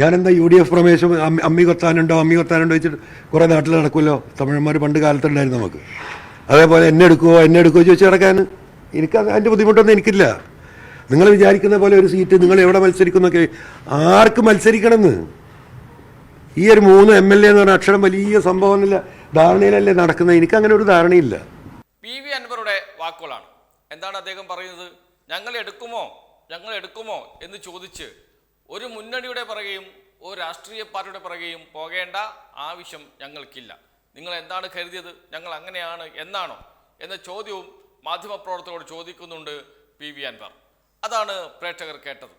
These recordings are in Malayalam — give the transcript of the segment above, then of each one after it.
ഞാനെന്താ യു ഡി എഫ് പ്രമേശം അമ്മി കൊത്താനുണ്ടോ അമ്മി കൊത്താനുണ്ടോ വെച്ചിട്ട് കുറേ നാട്ടിൽ നടക്കുമല്ലോ. തമിഴന്മാർ പണ്ട് കാലത്തുണ്ടായിരുന്നു നമുക്ക്. അതേപോലെ എന്നെ എടുക്കുമോ എന്നെ എടുക്കുമോ ചോദിച്ചു കിടക്കാൻ എനിക്ക് അത് അതിന്റെ ബുദ്ധിമുട്ടൊന്നും എനിക്കില്ല. നിങ്ങൾ വിചാരിക്കുന്ന പോലെ ഒരു സീറ്റ് നിങ്ങൾ എവിടെ മത്സരിക്കുന്നൊക്കെ ആർക്ക് മത്സരിക്കണമെന്ന്? ഈ ഒരു മൂന്ന് എം എൽ എ എന്ന് പറഞ്ഞ അക്ഷരം വലിയ സംഭവമൊന്നുമില്ല ധാരണയിലല്ലേ നടക്കുന്നത്. എനിക്ക് അങ്ങനെ ഒരു ധാരണയില്ല. പി വി അൻവറുടെ വാക്കുകളാണ്. എന്താണ് അദ്ദേഹം പറയുന്നത്? ഞങ്ങൾ എടുക്കുമോ? ഞങ്ങൾ എടുക്കുമോ? എന്ന് ചോദിച്ച് ഒരു മുന്നണിയുടെ പിറകെയും ഒരു രാഷ്ട്രീയ പാർട്ടിയുടെ പിറകെയും പോകേണ്ട ആവശ്യം ഞങ്ങൾക്കില്ല. നിങ്ങൾ എന്താണ് കരുതിയത്? ഞങ്ങൾ അങ്ങനെയാണ് എന്നാണോ? എന്ന ചോദ്യവും മാധ്യമപ്രവർത്തകരോട് ചോദിക്കുന്നുണ്ട് പി. വി. അൻവർ. അതാണ് പ്രേക്ഷകർ കേട്ടത്.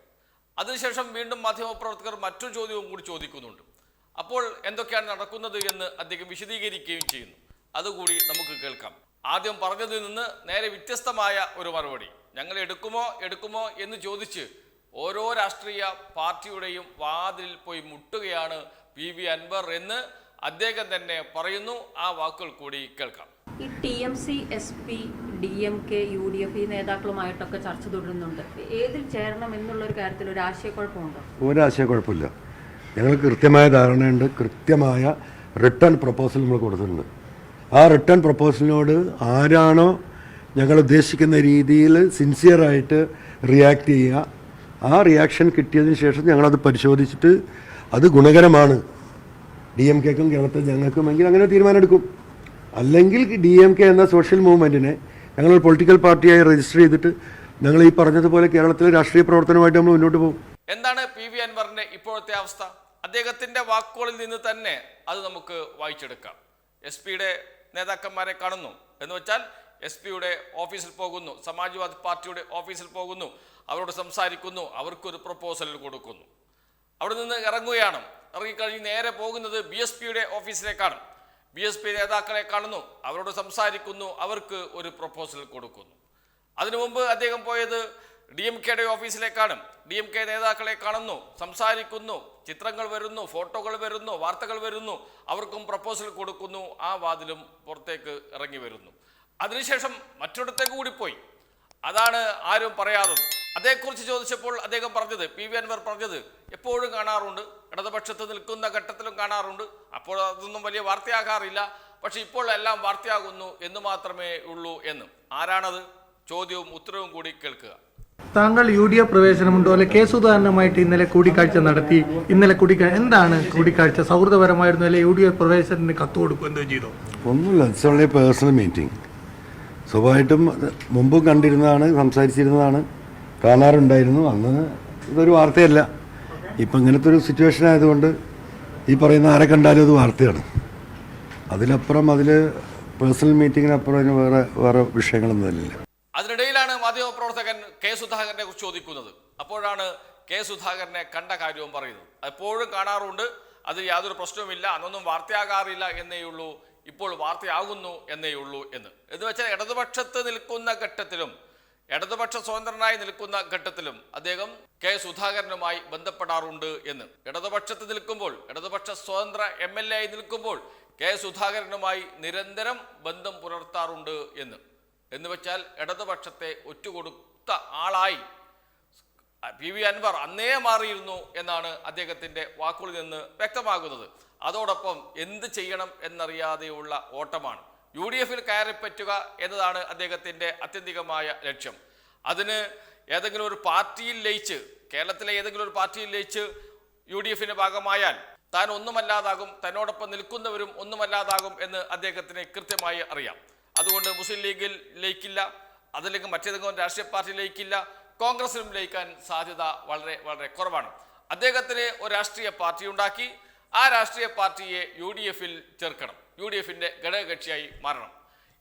അതിനുശേഷം വീണ്ടും മാധ്യമപ്രവർത്തകർ മറ്റൊരു ചോദ്യവും കൂടി ചോദിക്കുന്നുണ്ട്. അപ്പോൾ എന്തൊക്കെയാണ് നടക്കുന്നത് എന്ന് അദ്ദേഹം വിശദീകരിക്കുകയും ചെയ്യുന്നു. അതുകൂടി നമുക്ക് കേൾക്കാം. ആദ്യം പറഞ്ഞതിൽ നിന്ന് നേരെ വ്യത്യസ്തമായ ഒരു മറുപടി. ഞങ്ങൾ എടുക്കുമോ? എടുക്കുമോ? എന്ന് ചോദിച്ച് ഓരോ രാഷ്ട്രീയ പാർട്ടിയുടെയും വാതിലിൽ പോയി മുട്ടുകയാണ് പി വി അൻവർ എന്ന് അദ്ദേഹം തന്നെ പറയുന്നു. ആ വാക്കുകൾ കൂടി കേൾക്കാം. ഈ T M C S P D M K U D F ഈ നേതാക്കളുമായിട്ടൊക്കെ ചർച്ച തുടരുന്നുണ്ട്. ഏതിൽ ചേരണം എന്നുള്ള ഒരു കാര്യത്തിൽ ഒരു ആശയക്കുഴപ്പമുണ്ടോ? ഒരു ആശയക്കുഴപ്പമില്ല. ഞങ്ങൾ കൃത്യമായ ധാരണയുണ്ട്. കൃത്യമായ റിട്ടേൺ പ്രപ്പോസൽ നമ്മൾ കൊടുത്തിട്ടുണ്ട്. ആ റിട്ടേൺ പ്രപ്പോസലിനോട് ആരാണോ ഞങ്ങൾ ഉദ്ദേശിക്കുന്ന രീതിയിൽ സിൻസിയറായിട്ട് റിയാക്ട് ചെയ്യുക ആ റിയാക്ഷൻ കിട്ടിയതിന് ശേഷം ഞങ്ങളത് പരിശോധിച്ചിട്ട് അത് ഗുണകരമാണ്. ഡി എം കെക്കും കേരളത്തിൽ ഞങ്ങൾക്കുമെങ്കിൽ അങ്ങനെ തീരുമാനമെടുക്കും. അല്ലെങ്കിൽ ഡി എം കെ എന്ന സോഷ്യൽ മൂവ്മെന്റിനെ ഞങ്ങൾ പൊളിറ്റിക്കൽ പാർട്ടിയായി രജിസ്റ്റർ ചെയ്തിട്ട് ഞങ്ങൾ ഈ പറഞ്ഞതുപോലെ കേരളത്തിലെ രാഷ്ട്രീയ പ്രവർത്തനമായിട്ട് നമ്മൾ മുന്നോട്ട് പോകും. എന്താണ് പി വി അൻവറിന്റെ ഇപ്പോഴത്തെ അവസ്ഥ? അദ്ദേഹത്തിന്റെ വാക്കുകളിൽ നിന്ന് തന്നെ അത് നമുക്ക് വായിച്ചെടുക്കാം. എസ് പിയുടെ നേതാക്കന്മാരെ കാണുന്നു. എന്ന് വെച്ചാൽ എസ് പിയുടെ ഓഫീസിൽ പോകുന്നു സമാജ്വാദി പാർട്ടിയുടെ ഓഫീസിൽ പോകുന്നു അവരോട് സംസാരിക്കുന്നു അവർക്കൊരു പ്രപ്പോസൽ കൊടുക്കുന്നു. അവിടെ നിന്ന് ഇറങ്ങുകയാണ്. ഇറങ്ങിക്കഴിഞ്ഞ് നേരെ പോകുന്നത് ബി എസ് പിയുടെ ഓഫീസിലേക്കാണ്. ബി എസ് പി നേതാക്കളെ കാണുന്നു അവരോട് സംസാരിക്കുന്നു അവർക്ക് ഒരു പ്രപ്പോസൽ കൊടുക്കുന്നു. അതിനു മുമ്പ് അദ്ദേഹം പോയത് ഡി എം കെയുടെ ഓഫീസിലേക്കാണ്. ഡി എം കെ നേതാക്കളെ കാണുന്നു സംസാരിക്കുന്നു ചിത്രങ്ങൾ വരുന്നു ഫോട്ടോകൾ വരുന്നു വാർത്തകൾ വരുന്നു അവർക്കും പ്രപ്പോസൽ കൊടുക്കുന്നു ആ വാതിലും പുറത്തേക്ക് ഇറങ്ങി വരുന്നു. അതിനുശേഷം മറ്റൊരിടത്തേക്ക് കൂടി പോയി അതാണ് ആരും പറയാത്തത്. അതേക്കുറിച്ച് ചോദിച്ചപ്പോൾ അദ്ദേഹം പറഞ്ഞത് പി വി അൻവർ പറഞ്ഞത് എപ്പോഴും കാണാറുണ്ട്. ഇടതുപക്ഷത്ത് നിൽക്കുന്ന ഘട്ടത്തിലും കാണാറുണ്ട്. അപ്പോൾ അതൊന്നും വലിയ വാർത്തയാകാറില്ല. പക്ഷെ ഇപ്പോൾ എല്ലാം വാർത്തയാകുന്നു എന്ന് മാത്രമേ ഉള്ളൂ എന്ന്. ആരാണത്? ചോദ്യവും ഉത്തരവും കൂടി കേൾക്കുക. താങ്കൾ യു ഡി എഫ് പ്രവേശനമുണ്ടോ? അല്ലെ കെ സുധാകരനുമായിട്ട് ഇന്നലെ കൂടിക്കാഴ്ച നടത്തി? ഇന്നലെ കൂടിക്കാഴ്ച എന്താണ് കൂടിക്കാഴ്ച? സൗഹൃദപരമായിരുന്നു അല്ലെ യു ഡി എഫ് പ്രവേശനത്തിന് കത്ത് കൊടുക്കുക എന്തോ ചെയ്തോ? ഒന്നുമില്ല. ഇറ്റ്സ് ഓൺലി പേഴ്സണൽ മീറ്റിംഗ് സ്വാഭാവികമായിട്ടും അത് മുമ്പും കണ്ടിരുന്നതാണ് സംസാരിച്ചിരുന്നതാണ് കാണാറുണ്ടായിരുന്നു. അന്ന് ഇതൊരു വാർത്തയല്ല. ഇപ്പം ഇങ്ങനത്തെ ഒരു സിറ്റുവേഷൻ ആയതുകൊണ്ട് ഈ പറയുന്ന ആരെ കണ്ടാലും അത് വാർത്തയാണ്. അതിലപ്പുറം അതിൽ പേഴ്സണൽ മീറ്റിങ്ങിനപ്പുറം അതിന് വേറെ വേറെ വിഷയങ്ങളൊന്നും തന്നെയില്ല അതിനിടയിലാണ് മാധ്യമപ്രവർത്തകൻ കെ സുധാകരനെ കുറിച്ച് ചോദിക്കുന്നത്. അപ്പോഴാണ് കെ സുധാകരനെ കണ്ട കാര്യവും പറയുന്നത്. എപ്പോഴും കാണാറുണ്ട്. അത് യാതൊരു പ്രശ്നവുമില്ല. അന്നൊന്നും വാർത്തയാകാറില്ല എന്നേ ഉള്ളൂ ഇപ്പോൾ വാർത്തയാകുന്നു എന്നേ ഉള്ളൂ എന്ന്. എന്ന് വെച്ചാൽ ഇടതുപക്ഷത്ത് നിൽക്കുന്ന ഘട്ടത്തിലും ഇടതുപക്ഷ സ്വതന്ത്രനായി നിൽക്കുന്ന ഘട്ടത്തിലും അദ്ദേഹം കെ സുധാകരനുമായി ബന്ധപ്പെടാറുണ്ട് എന്ന്. ഇടതുപക്ഷത്ത് നിൽക്കുമ്പോൾ ഇടതുപക്ഷ സ്വതന്ത്ര എം എൽ എ ആയി നിൽക്കുമ്പോൾ കെ സുധാകരനുമായി നിരന്തരം ബന്ധം പുലർത്താറുണ്ട് എന്ന്. എന്ന് വെച്ചാൽ ഇടതുപക്ഷത്തെ ഒറ്റുകൊടുത്ത ആളായി പി വി അൻവർ അന്നേ മാറിയിരുന്നു എന്നാണ് അദ്ദേഹത്തിന്റെ വാക്കുകളിൽ നിന്ന് വ്യക്തമാകുന്നത്. അതോടൊപ്പം എന്ത് ചെയ്യണം എന്നറിയാതെയുള്ള ഓട്ടമാണ്. യു ഡി എഫിൽ കയറിപ്പറ്റുക എന്നതാണ് അദ്ദേഹത്തിന്റെ അത്യന്തികമായ ലക്ഷ്യം. അതിന് ഏതെങ്കിലും ഒരു പാർട്ടിയിൽ ലയിച്ച് കേരളത്തിലെ ഏതെങ്കിലും ഒരു പാർട്ടിയിൽ ലയിച്ച് യു ഡി എഫിന്റെ ഭാഗമായാൽ താൻ ഒന്നുമല്ലാതാകും തന്നോടൊപ്പം നിൽക്കുന്നവരും ഒന്നുമല്ലാതാകും എന്ന് അദ്ദേഹത്തിന് കൃത്യമായി അറിയാം. അതുകൊണ്ട് മുസ്ലിം ലീഗിൽ ലയിക്കില്ല അതല്ലെങ്കിൽ മറ്റേതെങ്കിലും രാഷ്ട്രീയ പാർട്ടി ലയിക്കില്ല കോൺഗ്രസിലും ലയിക്കാൻ സാധ്യത വളരെ വളരെ കുറവാണ്. അദ്ദേഹത്തിന് ഒരു രാഷ്ട്രീയ പാർട്ടി ഉണ്ടാക്കി ആ രാഷ്ട്രീയ പാർട്ടിയെ യു ഡി എഫിൽ ചേർക്കണം. യു ഡി എഫിന്റെ ഘടകകക്ഷിയായി മാറണം.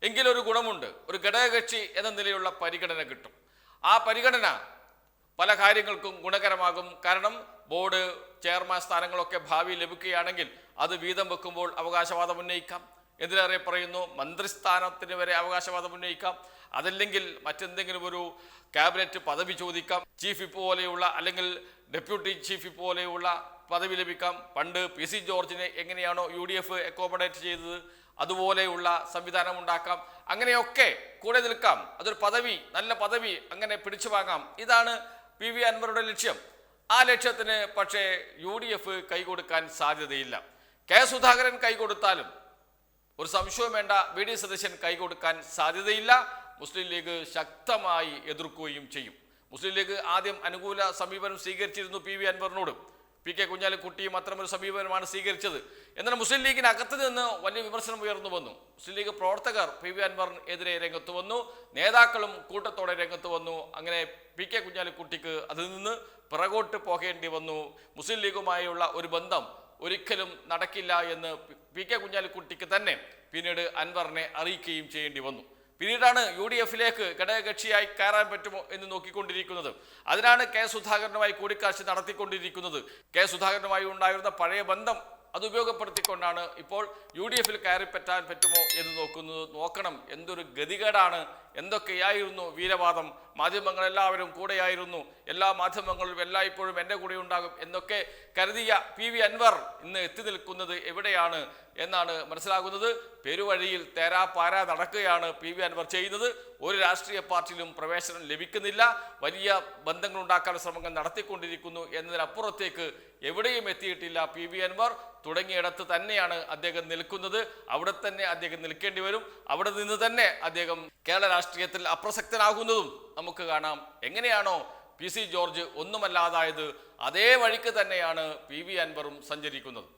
എങ്കിലൊരു ഗുണമുണ്ട്. ഒരു ഘടകകക്ഷി എന്ന നിലയിലുള്ള പരിഗണന കിട്ടും. ആ പരിഗണന പല കാര്യങ്ങൾക്കും ഗുണകരമാകും. കാരണം ബോർഡ് ചെയർമാൻ സ്ഥാനങ്ങളൊക്കെ ഭാവി ലഭിക്കുകയാണെങ്കിൽ അത് വീതം വെക്കുമ്പോൾ അവകാശവാദം ഉന്നയിക്കാം. എന്തിനേറെ പറയുന്നു മന്ത്രിസ്ഥാനത്തിന് വരെ അവകാശവാദം ഉന്നയിക്കാം. അതല്ലെങ്കിൽ മറ്റെന്തെങ്കിലും ഒരു ക്യാബിനറ്റ് പദവി ചോദിക്കാം ചീഫ് വിപ്പ് പോലെയുള്ള അല്ലെങ്കിൽ ഡെപ്യൂട്ടി ചീഫ് വിപ്പ് പോലെയുള്ള പദവി ലഭിക്കാം. പണ്ട് പി സി ജോർജിനെ എങ്ങനെയാണോ യു ഡി എഫ് അക്കോമഡേറ്റ് ചെയ്തത് അതുപോലെയുള്ള സംവിധാനം ഉണ്ടാക്കാം. അങ്ങനെയൊക്കെ കൂടെ നിൽക്കാം. അതൊരു പദവി നല്ല പദവി അങ്ങനെ പിടിച്ചു വാങ്ങാം. ഇതാണ് പി വി അൻവറുടെ ലക്ഷ്യം. ആ ലക്ഷ്യത്തിന് പക്ഷേ യു ഡി എഫ് കൈകൊടുക്കാൻ സാധ്യതയില്ല. കെ സുധാകരൻ കൈകൊടുത്താലും ഒരു സംശയവും വേണ്ട. വി ഡി സതീശൻ കൈകൊടുക്കാൻ സാധ്യതയില്ല. മുസ്ലിം ലീഗ് ശക്തമായി എതിർക്കുകയും ചെയ്യും. മുസ്ലിം ലീഗ് ആദ്യം അനുകൂല സമീപനം സ്വീകരിച്ചിരുന്നു പി വി അൻവറിനോട്. പി കെ കുഞ്ഞാലിക്കുട്ടിയും അത്തരമൊരു സമീപനമാണ് സ്വീകരിച്ചത്. എന്നാൽ മുസ്ലിം ലീഗിനകത്ത് നിന്ന് വലിയ വിമർശനം ഉയർന്നു വന്നു. മുസ്ലിം ലീഗ് പ്രവർത്തകർ പി വി അൻവറിനെതിരെ രംഗത്ത് വന്നു. നേതാക്കളും കൂട്ടത്തോടെ രംഗത്ത് വന്നു. അങ്ങനെ പി കെ കുഞ്ഞാലിക്കുട്ടിക്ക് അതിൽ നിന്ന് പിറകോട്ട് പോകേണ്ടി വന്നു. മുസ്ലിം ലീഗുമായുള്ള ഒരു ബന്ധം ഒരിക്കലും നടക്കില്ല എന്ന് പി കെ കുഞ്ഞാലിക്കുട്ടിക്ക് തന്നെ പിന്നീട് അൻവറിനെ അറിയിക്കുകയും ചെയ്യേണ്ടി വന്നു. പിന്നീടാണ് യു ഡി എഫിലേക്ക് ഘടകകക്ഷിയായി കയറാൻ പറ്റുമോ എന്ന് നോക്കിക്കൊണ്ടിരിക്കുന്നത്. അതിനാണ് കെ സുധാകരനുമായി കൂടിക്കാഴ്ച നടത്തിക്കൊണ്ടിരിക്കുന്നത്. കെ സുധാകരനുമായി ഉണ്ടായിരുന്ന പഴയ ബന്ധം അത് ഉപയോഗപ്പെടുത്തിക്കൊണ്ടാണ് ഇപ്പോൾ യു ഡി എഫിൽ കയറിപ്പറ്റാൻ പറ്റുമോ എന്ന് നോക്കുന്നത്. നോക്കണം എന്തൊരു ഗതികേടാണ് എന്തൊക്കെയായിരുന്നു വീരവാദം? മാധ്യമങ്ങളെല്ലാവരും കൂടെയായിരുന്നു. എല്ലാ മാധ്യമങ്ങളും എല്ലായ്പ്പോഴും എന്റെ കൂടെ ഉണ്ടാകും എന്നൊക്കെ കരുതിയ പി വി അൻവർ ഇന്ന് എത്തി നിൽക്കുന്നത് എവിടെയാണ് എന്നാണ് മനസ്സിലാകുന്നത്. പെരുവഴിയിൽ തേരാപാര നടക്കുകയാണ് പി വി അൻവർ ചെയ്യുന്നത്. ഒരു രാഷ്ട്രീയ പാർട്ടിയിലും പ്രവേശനം ലഭിക്കുന്നില്ല. വലിയ ബന്ധങ്ങൾ ഉണ്ടാക്കാൻ ശ്രമങ്ങൾ നടത്തിക്കൊണ്ടിരിക്കുന്നു എന്നതിനപ്പുറത്തേക്ക് എവിടെയും എത്തിയിട്ടില്ല പി വി അൻവർ. തുടങ്ങിയിടത്ത് തന്നെയാണ് അദ്ദേഹം നിൽക്കുന്നത്. അവിടെ തന്നെ അദ്ദേഹം നിൽക്കേണ്ടി വരും. അവിടെ നിന്ന് തന്നെ അദ്ദേഹം കേരള രാഷ്ട്രീയത്തിൽ അപ്രസക്തനാകുന്നതും നമുക്ക് കാണാം. എങ്ങനെയാണോ പി സി ജോർജ് ഒന്നുമല്ലാതായത് അതേ വഴിക്ക് തന്നെയാണ് പി വി അൻവറും സഞ്ചരിക്കുന്നത്.